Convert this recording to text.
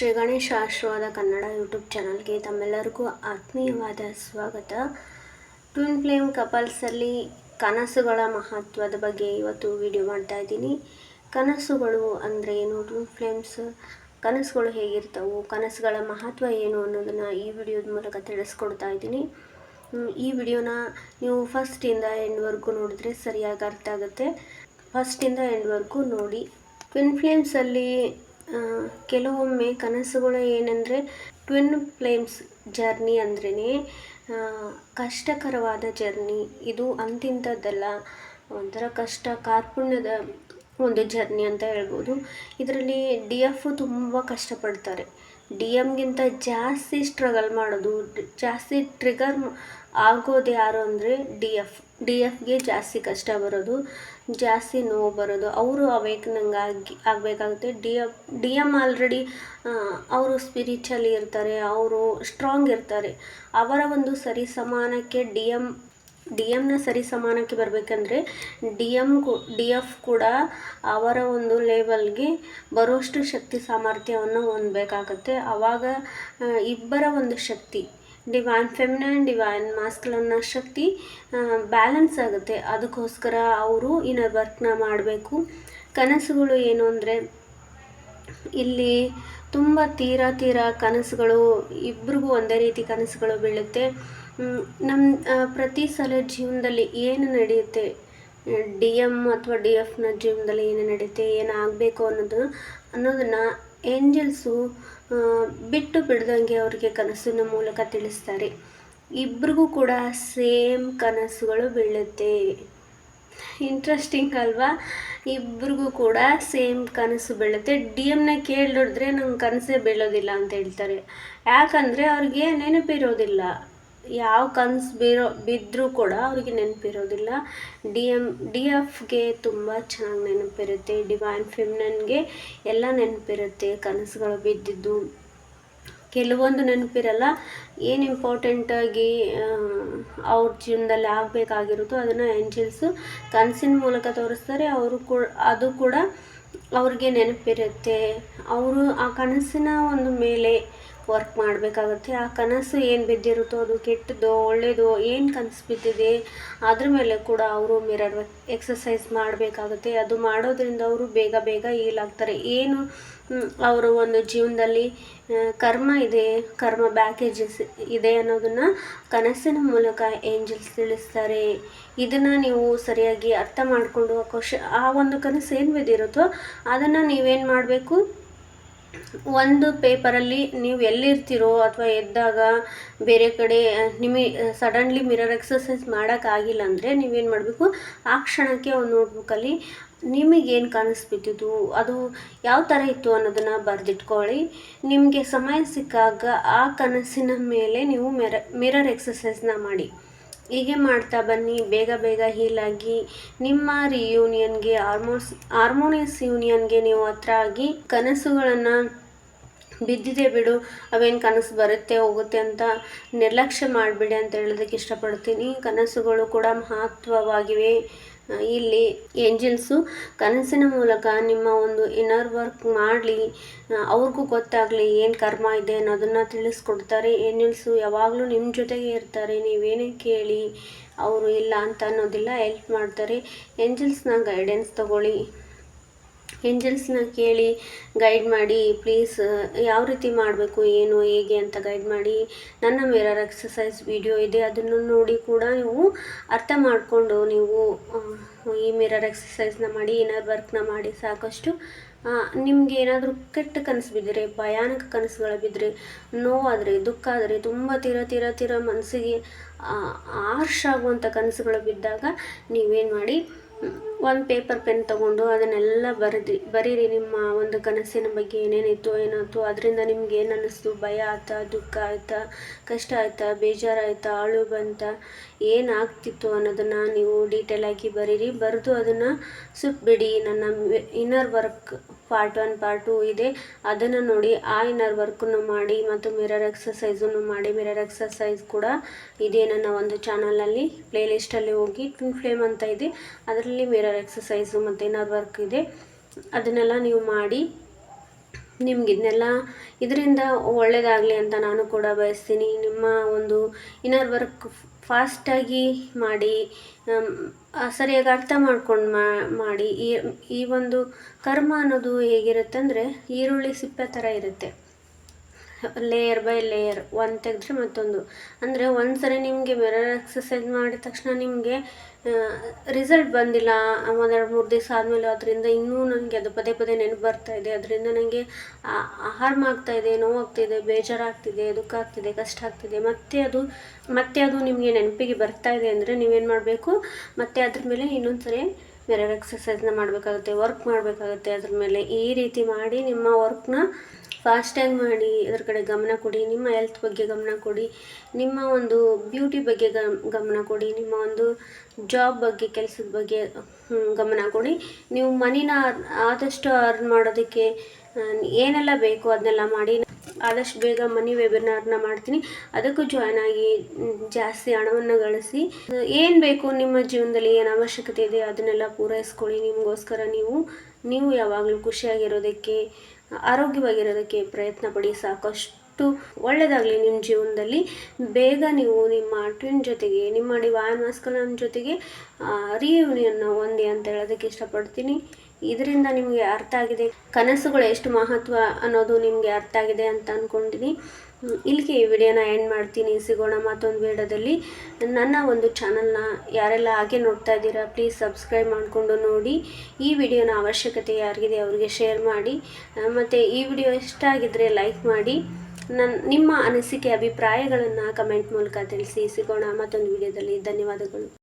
ಶ್ರೀ ಗಣೇಶ ಆಶೀರ್ವಾದ ಕನ್ನಡ ಯೂಟ್ಯೂಬ್ ಚಾನಲ್ಗೆ ತಮ್ಮೆಲ್ಲರಿಗೂ ಆತ್ಮೀಯವಾದ ಸ್ವಾಗತ. ಟ್ವಿನ್ ಫ್ಲೇಮ್ ಕಪಲ್ಸಲ್ಲಿ ಕನಸುಗಳ ಮಹತ್ವದ ಬಗ್ಗೆ ಇವತ್ತು ವಿಡಿಯೋ ಮಾಡ್ತಾ ಇದ್ದೀನಿ. ಕನಸುಗಳು ಅಂದರೆ ಏನು? ಟ್ವಿನ್ ಫ್ಲೇಮ್ಸ್ ಕನಸುಗಳು ಹೇಗಿರ್ತವು? ಕನಸುಗಳ ಮಹತ್ವ ಏನು ಅನ್ನೋದನ್ನು ಈ ವಿಡಿಯೋದ ಮೂಲಕ ತಿಳಿಸ್ಕೊಡ್ತಾ ಇದ್ದೀನಿ. ಈ ವಿಡಿಯೋನ ನೀವು ಫಸ್ಟಿಂದ ಎಂಡ್ವರೆಗೂ ನೋಡಿದ್ರೆ ಸರಿಯಾಗಿ ಅರ್ಥ ಆಗುತ್ತೆ. ಫಸ್ಟಿಂದ ಎಂಡ್ವರೆಗೂ ನೋಡಿ. ಟ್ವಿನ್ ಫ್ಲೇಮ್ಸಲ್ಲಿ ಕೆಲವೊಮ್ಮೆ ಕನಸುಗಳು ಏನಂದರೆ ಟ್ವಿನ್ ಫ್ಲೇಮ್ಸ್ ಜರ್ನಿ ಅಂದ್ರೇ ಕಷ್ಟಕರವಾದ ಜರ್ನಿ ಇದು ಅಂತಿಂಥದ್ದಲ್ಲ, ಒಂಥರ ಕಷ್ಟ, ಕಾರ್ಪಣ್ಯದ ಒಂದು ಜರ್ನಿ ಅಂತ ಹೇಳ್ಬೋದು. ಇದರಲ್ಲಿ ಡಿ ಎಫ್ ತುಂಬ ಕಷ್ಟಪಡ್ತಾರೆ. ಡಿ ಎಮ್ಗಿಂತ ಜಾಸ್ತಿ ಸ್ಟ್ರಗಲ್ ಮಾಡೋದು, ಜಾಸ್ತಿ ಟ್ರಿಗರ್ ಆಗೋದು ಯಾರು ಅಂದರೆ ಡಿ ಎಫ್. ಡಿ ಎಫ್ಗೆ ಜಾಸ್ತಿ ಕಷ್ಟ ಬರೋದು, ಜಾಸ್ತಿ ನೋವು ಬರೋದು. ಅವರು ಅವೇಕ್ನಂಗೆ ಆಗಿ ಆಗಬೇಕಾಗುತ್ತೆ. D F, D M already ಅವರು ಸ್ಪಿರಿಚುವಲಿ ಇರ್ತಾರೆ, ಅವರು ಸ್ಟ್ರಾಂಗ್ ಇರ್ತಾರೆ. ಅವರ ಒಂದು ಸರಿ ಸಮಾನಕ್ಕೆ ಡಿ ಎಂ ಡಿ ಎಮ್ನ ಸರಿ ಸಮಾನಕ್ಕೆ ಬರಬೇಕಂದ್ರೆ ಡಿ ಎಂ ಡಿ ಎಫ್ ಕೂಡ ಅವರ ಒಂದು ಲೆವೆಲ್ಗೆ ಬರೋಷ್ಟು ಶಕ್ತಿ ಸಾಮರ್ಥ್ಯವನ್ನು ಹೊಂದಬೇಕಾಗತ್ತೆ. ಆವಾಗ ಇಬ್ಬರ ಒಂದು ಶಕ್ತಿ. ಡಿವೈನ್ ಫೆಮಿನೈನ್ ಡಿವೈನ್ ಮಾಸ್ಕ್ಲನ್ನ ಶಕ್ತಿ ಬ್ಯಾಲೆನ್ಸ್ ಆಗುತ್ತೆ. ಅದಕ್ಕೋಸ್ಕರ ಅವರು ಇನ್ನರ್ ವರ್ಕ್ನ ಮಾಡಬೇಕು. ಕನಸುಗಳು ಏನು ಅಂದರೆ, ಇಲ್ಲಿ ತುಂಬ ತೀರಾ ತೀರಾ ಕನಸುಗಳು, ಇಬ್ರಿಗೂ ಒಂದೇ ರೀತಿ ಕನಸುಗಳು ಬೀಳುತ್ತೆ. ನಮ್ಮ ಪ್ರತಿ ಸಲ ಜೀವನದಲ್ಲಿ ಏನು ನಡೆಯುತ್ತೆ? ಡಿ ಎಂ ಅಥವಾ ಡಿ ಎಫ್ನ ಜೀವನದಲ್ಲಿ ಏನು ನಡೆಯುತ್ತೆ? ಏನಾಗಬೇಕು ಅನ್ನೋದು, ಅನ್ನೋದನ್ನು ಏಂಜಲ್ಸು ಬಿಟ್ಟು ಬಿಡ್ದಂಗೆ ಅವರಿಗೆ ಕನಸಿನ ಮೂಲಕ ತಿಳಿಸ್ತಾರೆ. ಇಬ್ರಿಗೂ ಕೂಡ ಸೇಮ್ ಕನಸುಗಳು ಬೀಳುತ್ತೆ. ಇಂಟ್ರೆಸ್ಟಿಂಗ್ ಅಲ್ವಾ? ಇಬ್ರಿಗೂ ಕೂಡ ಸೇಮ್ ಕನಸು ಬೀಳುತ್ತೆ. ಡಿ ಎಮ್ನ ಕೇಳಿದ್ರೆ ನಂಗೆ ಕನಸೇ ಬೀಳೋದಿಲ್ಲ ಅಂತ ಹೇಳ್ತಾರೆ. ಯಾಕಂದರೆ ಅವ್ರಿಗೆ ನೆನಪಿರೋದಿಲ್ಲ. ಯಾವ ಕನಸು ಬೀರೋ ಬಿದ್ದರೂ ಕೂಡ ಅವ್ರಿಗೆ ನೆನಪಿರೋದಿಲ್ಲ. ಡಿ ಎಂ ಡಿ ಎಫ್ಗೆ ತುಂಬ ಚೆನ್ನಾಗಿ ನೆನಪಿರುತ್ತೆ. ಡಿವೈನ್ ಫಿಮ್ನನ್ಗೆ ಎಲ್ಲ ನೆನಪಿರುತ್ತೆ. ಕನಸುಗಳು ಬಿದ್ದಿದ್ದು. ಕೆಲವೊಂದು ನೆನಪಿರಲ್ಲ. ಏನು ಇಂಪಾರ್ಟೆಂಟಾಗಿ ಅವ್ರ ಜೀವನದಲ್ಲಿ ಆಗಬೇಕಾಗಿರುತ್ತೋ ಅದನ್ನು ಏಂಜಲ್ಸು ಕನಸಿನ ಮೂಲಕ ತೋರಿಸ್ತಾರೆ. ಅವರು ಕೂಡ ಅದು ಕೂಡ ಅವ್ರಿಗೆ ನೆನಪಿರುತ್ತೆ. ಅವರು ಆ ಕನಸಿನ ಒಂದು ಮೇಲೆ ವರ್ಕ್ ಮಾಡಬೇಕಾಗುತ್ತೆ. ಆ ಕನಸು ಏನು ಬಿದ್ದಿರುತ್ತೋ ಅದು ಕೆಟ್ಟದ್ದು ಒಳ್ಳೆಯದೋ ಏನು ಕನಸು ಬಿದ್ದಿದೆ, ಅದ್ರ ಮೇಲೆ ಕೂಡ ಅವರು ಮಿರರ್ ಎಕ್ಸಸೈಸ್ ಮಾಡಬೇಕಾಗುತ್ತೆ. ಅದು ಮಾಡೋದ್ರಿಂದ ಅವರು ಬೇಗ ಬೇಗ ಹೀಲ್ ಆಗ್ತಾರೆ. ಏನು ಅವರು ಒಂದು ಜೀವನದಲ್ಲಿ ಕರ್ಮ ಇದೆ, ಕರ್ಮ ಬ್ಯಾಕೇಜಸ್ ಇದೆ ಅನ್ನೋದನ್ನು ಕನಸಿನ ಮೂಲಕ ಏಂಜಲ್ಸ್ ತಿಳಿಸ್ತಾರೆ. ಇದನ್ನು ನೀವು ಸರಿಯಾಗಿ ಅರ್ಥ ಮಾಡಿಕೊಂಡು ಆ ಒಂದು ಕನಸು ಏನು ಬಿದ್ದಿರುತ್ತೋ ಅದನ್ನು ನೀವೇನು ಮಾಡಬೇಕು? ಒಂದು ಪೇಪರಲ್ಲಿ ನೀವು ಎಲ್ಲಿರ್ತೀರೋ ಅಥವಾ ಎದ್ದಾಗ ಬೇರೆ ಕಡೆ ನಿಮಗೆ ಸಡನ್ಲಿ ಮಿರರ್ ಎಕ್ಸಸೈಸ್ ಮಾಡೋಕ್ಕಾಗಿಲ್ಲ ಅಂದರೆ ನೀವೇನು ಮಾಡಬೇಕು? ಆ ಕ್ಷಣಕ್ಕೆ ಒಂದು ನೋಟ್ಬುಕ್ಕಲ್ಲಿ ನಿಮಗೇನು ಕನಸು ಬಿದ್ದಿದ್ದು ಅದು ಯಾವ ಥರ ಇತ್ತು ಅನ್ನೋದನ್ನು ಬರೆದಿಟ್ಕೊಳ್ಳಿ. ನಿಮಗೆ ಸಮಯ ಸಿಕ್ಕಾಗ ಆ ಕನಸಿನ ಮೇಲೆ ನೀವು ಮಿರ, ಮಿರರ್ ಎಕ್ಸಸೈಸ್ನ ಮಾಡಿ. ಹೀಗೆ ಮಾಡ್ತಾ ಬನ್ನಿ. ಬೇಗ ಬೇಗ ಹೀಲಾಗಿ ನಿಮ್ಮ ರಿಯೂನಿಯನ್ಗೆ ಆರ್ಮೋಸ್ ಹಾರ್ಮೋನಿಯಸ್ ಯೂನಿಯನ್ಗೆ ನೀವು ಹತ್ರ ಆಗಿ ಕನಸುಗಳನ್ನು ಬಿದ್ದಿದೆ ಬಿಡು. ಅವೇನು ಕನಸು ಬರುತ್ತೆ ಹೋಗುತ್ತೆ ಅಂತ ನಿರ್ಲಕ್ಷ್ಯ ಮಾಡಿಬಿಡಿ ಅಂತ ಹೇಳೋದಕ್ಕೆ ಇಷ್ಟಪಡ್ತೀನಿ. ಕನಸುಗಳು ಕೂಡ ಮಹತ್ವವಾಗಿವೆ. ಇಲ್ಲಿ ಏಂಜಲ್ಸು ಕನಸಿನ ಮೂಲಕ ನಿಮ್ಮ ಒಂದು ಇನ್ನರ್ ವರ್ಕ್ ಮಾಡಲಿ. ಅವ್ರಿಗೂ ಗೊತ್ತಾಗಲಿ ಏನು ಕರ್ಮ ಇದೆ ಅನ್ನೋದನ್ನು ತಿಳಿಸ್ಕೊಡ್ತಾರೆ. ಏಂಜಲ್ಸು ಯಾವಾಗಲೂ ನಿಮ್ಮ ಜೊತೆಗೆ ಇರ್ತಾರೆ. ನೀವೇನೇ ಕೇಳಿ ಅವರು ಇಲ್ಲ ಅಂತ ಅನ್ನೋದಿಲ್ಲ ಹೆಲ್ಪ್ ಮಾಡ್ತಾರೆ. ಏಂಜಲ್ಸ್ನ ಗೈಡೆನ್ಸ್ ತಗೊಳ್ಳಿ. ಏಂಜಲ್ಸ್ನ ಕೇಳಿ ಗೈಡ್ ಮಾಡಿ ಪ್ಲೀಸ್ ಯಾವ ರೀತಿ ಮಾಡಬೇಕು ಏನು ಹೇಗೆ ಅಂತ ಗೈಡ್ ಮಾಡಿ ನನ್ನ ಮಿರರ್ ಎಕ್ಸಸೈಸ್ ವಿಡಿಯೋ ಇದೆ ಅದನ್ನು ನೋಡಿ ಕೂಡ ನೀವು ಅರ್ಥ ಮಾಡಿಕೊಂಡು ನೀವು ಈ ಮಿರರ್ ಎಕ್ಸಸೈಸ್ನ ಮಾಡಿ ಇನ್ನರ್ ವರ್ಕ್ನ ಮಾಡಿ ಸಾಕಷ್ಟು ನಿಮಗೆ ಏನಾದರೂ ಕೆಟ್ಟ ಕನಸು ಬಿದ್ದರೆ ಭಯಾನಕ ಕನಸುಗಳು ಬಿದ್ದರೆ ನೋವಾದರೆ ದುಃಖ ಆದರೆ ತುಂಬ ತೀರ ತೀರ ತೀರ ಮನಸ್ಸಿಗೆ ಆರ್ಷ ಆಗುವಂಥ ಕನಸುಗಳು ಬಿದ್ದಾಗ ನೀವೇನು ಮಾಡಿ ಒಂದು ಪೇಪರ್ ಪೆನ್ ತೊಗೊಂಡು ಅದನ್ನೆಲ್ಲ ಬರೆದಿ ಬರೀರಿ, ನಿಮ್ಮ ಒಂದು ಕನಸಿನ ಬಗ್ಗೆ ಏನೇನಿತ್ತು, ಏನಾಯ್ತು, ಅದರಿಂದ ನಿಮ್ಗೆ ಏನು ಅನ್ನಿಸ್ತು ಭಯ ಆಯ್ತಾ, ದುಃಖ ಆಯ್ತಾ, ಕಷ್ಟ ಆಯ್ತಾ, ಬೇಜಾರಾಯ್ತಾ, ಅಳು ಬಂತ, ಏನಾಗ್ತಿತ್ತು ಅನ್ನೋದನ್ನು ನೀವು ಡೀಟೇಲಾಗಿ ಬರೀರಿ. ಬರೆದು ಅದನ್ನು ಸುಟ್ಬಿಡಿ. ನನ್ನ inner work part one part two ಇದೆ. ಅದನ್ನು ನೋಡಿ ಆ ಇನ್ನರ್ ವರ್ಕನ್ನು ಮಾಡಿ ಮತ್ತು ಮಿರರ್ ಎಕ್ಸಸೈಸನ್ನು ಮಾಡಿ. ಮಿರರ್ ಎಕ್ಸಸೈಸ್ ಕೂಡ ಇದೆ ನನ್ನ ಒಂದು ಚಾನಲಲ್ಲಿ ಪ್ಲೇಲಿಸ್ಟಲ್ಲಿ ಹೋಗಿ ಟ್ವಿನ್ ಫ್ಲೇಮ್ ಅಂತ ಇದೆ. ಅದರಲ್ಲಿ ಮಿರರ್ ಎಕ್ಸಸೈಸು ಮತ್ತು ಇನ್ನರ್ ವರ್ಕ್ ಇದೆ. ಅದನ್ನೆಲ್ಲ ನೀವು ಮಾಡಿ ನಿಮ್ಗೆ ಇದನ್ನೆಲ್ಲ ಇದರಿಂದ ಒಳ್ಳೆಯದಾಗಲಿ ಅಂತ ನಾನು ಕೂಡ ಬಯಸ್ತೀನಿ. ನಿಮ್ಮ ಒಂದು ಇನ್ನರ್ ವರ್ಕ್ ಫಾಸ್ಟಾಗಿ ಮಾಡಿ ಸರಿಯಾಗಿ ಅರ್ಥ ಮಾಡ್ಕೊಂಡು ಮಾಡಿ ಈ ಈ ಒಂದು ಕರ್ಮ ಅನ್ನೋದು ಹೇಗಿರುತ್ತೆ ಅಂದರೆ ಈರುಳ್ಳಿ ಸಿಪ್ಪೆ ಥರ ಇರುತ್ತೆ. ಲೇಯರ್ ಬೈ ಲೇಯರ್ ಒಂದು ತೆಗೆದ್ರೆ ಮತ್ತೊಂದು. ಅಂದರೆ ಒಂದು ಸರಿ ನಿಮಗೆ ಮಿರರ್ ಎಕ್ಸಸೈಸ್ ಮಾಡಿದ ತಕ್ಷಣ ನಿಮಗೆ ರಿಸಲ್ಟ್ ಬಂದಿಲ್ಲ. ಒಂದೆರಡು ಮೂರು ದಿವಸ ಆದಮೇಲೆ ಅದರಿಂದ ಇನ್ನೂ ನನಗೆ ಅದು ಪದೇ ಪದೇ ನೆನಪು ಬರ್ತಾ ಇದೆ. ಅದರಿಂದ ನನಗೆ ಹಾರ್ಮ್ ಆಗ್ತಾ ಇದೆ ನೋವಾಗ್ತಿದೆ ಬೇಜಾರಾಗ್ತಿದೆ, ದುಃಖ ಆಗ್ತಿದೆ, ಕಷ್ಟ ಆಗ್ತಿದೆ. ಮತ್ತೆ ಅದು ಮತ್ತೆ ಅದು ನಿಮಗೆ ನೆನಪಿಗೆ ಬರ್ತಾ ಇದೆ ಅಂದರೆ ನೀವೇನು ಮಾಡಬೇಕು? ಮತ್ತೆ ಅದ್ರ ಮೇಲೆ ಇನ್ನೊಂದು ಸರಿ ಮಿರರ್ ಎಕ್ಸಸೈಸ್ನ ಮಾಡಬೇಕಾಗುತ್ತೆ ವರ್ಕ್ ಮಾಡಬೇಕಾಗುತ್ತೆ ಅದ್ರ ಮೇಲೆ. ಈ ರೀತಿ ಮಾಡಿ ನಿಮ್ಮ ವರ್ಕ್ನ ಫಾಸ್ಟಾಗಿ ಮಾಡಿ, ಅದ್ರ ಕಡೆ ಗಮನ ಕೊಡಿ, ನಿಮ್ಮ ಹೆಲ್ತ್ ಬಗ್ಗೆ ಗಮನ ಕೊಡಿ, ನಿಮ್ಮ ಒಂದು ಬ್ಯೂಟಿ ಬಗ್ಗೆ ಗಮ್, ಗಮನ ಕೊಡಿ, ನಿಮ್ಮ ಒಂದು ಜಾಬ್ ಬಗ್ಗೆ, ಕೆಲಸದ ಬಗ್ಗೆ ಗಮನ ಕೊಡಿ. ನೀವು ಮನಿನ ಆದಷ್ಟು ಅರ್ನ್ ಮಾಡೋದಕ್ಕೆ ಏನೆಲ್ಲ ಬೇಕು ಅದನ್ನೆಲ್ಲ ಮಾಡಿ. ಆದಷ್ಟು ಬೇಗ ಮನಿ ವೆಬಿನಾರ್ನ ಮಾಡ್ತೀನಿ. ಅದಕ್ಕೂ ಜಾಯ್ನ್ ಆಗಿ ಜಾಸ್ತಿ ಹಣವನ್ನು ಗಳಿಸಿ, ಏನು ಬೇಕು ನಿಮ್ಮ ಜೀವನದಲ್ಲಿ, ಏನು ಅವಶ್ಯಕತೆ ಇದೆ ಅದನ್ನೆಲ್ಲ ಪೂರೈಸ್ಕೊಳ್ಳಿ. ನಿಮಗೋಸ್ಕರ ನೀವು ನೀವು ಯಾವಾಗಲೂ ಖುಷಿಯಾಗಿರೋದಕ್ಕೆ, ಆರೋಗ್ಯವಾಗಿರೋದಕ್ಕೆ ಪ್ರಯತ್ನ ಪಡಿ. ಸಾಕಷ್ಟು ಒಳ್ಳೆಯದಾಗಲಿ ನಿಮ್ಮ ಜೀವನದಲ್ಲಿ. ಬೇಗ ನೀವು ನಿಮ್ಮ ಟ್ವಿನ್ ಜೊತೆಗೆ, ನಿಮ್ಮ ಡಿವೈನ್ ಮಾಸ್ಕಲನ್ ಜೊತೆಗೆ ರಿಯೂನಿಯನ್ನ ಹೊಂದಿ ಅಂತ ಹೇಳೋದಕ್ಕೆ ಇಷ್ಟಪಡ್ತೀನಿ. ಇದರಿಂದ ನಿಮಗೆ ಅರ್ಥ ಆಗಿದೆ. ಕನಸುಗಳು ಎಷ್ಟು ಮಹತ್ವ ಅನ್ನೋದು ನಿಮಗೆ ಅರ್ಥ ಆಗಿದೆ ಅಂತ ಅಂದ್ಕೊಂಡಿದ್ದೀನಿ ಇಲ್ಲಿಗೆ ಈ ವಿಡಿಯೋನ ಎಂಡ್ ಮಾಡ್ತೀನಿ. ಸಿಗೋಣ ಮತ್ತೊಂದು ವಿಡಿಯೋದಲ್ಲಿ. ನನ್ನ ಒಂದು ಚಾನಲ್ನ ಯಾರೆಲ್ಲ ಹಾಗೆ ನೋಡ್ತಾ ಇದ್ದೀರಾ ಪ್ಲೀಸ್ ಸಬ್ಸ್ಕ್ರೈಬ್ ಮಾಡಿಕೊಂಡು ನೋಡಿ. ಈ ವಿಡಿಯೋನ ಅವಶ್ಯಕತೆ ಯಾರಿಗಿದೆ ಅವರಿಗೆ ಶೇರ್ ಮಾಡಿ. ಮತ್ತು ಈ ವಿಡಿಯೋ ಇಷ್ಟ ಆಗಿದ್ದರೆ ಲೈಕ್ ಮಾಡಿ. ನನ್ನ ನಿಮ್ಮ ಅನಿಸಿಕೆ, ಅಭಿಪ್ರಾಯಗಳನ್ನು ಕಮೆಂಟ್ ಮೂಲಕ ತಿಳಿಸಿ. ಸಿಗೋಣ ಮತ್ತೊಂದು ವಿಡಿಯೋದಲ್ಲಿ. ಧನ್ಯವಾದಗಳು.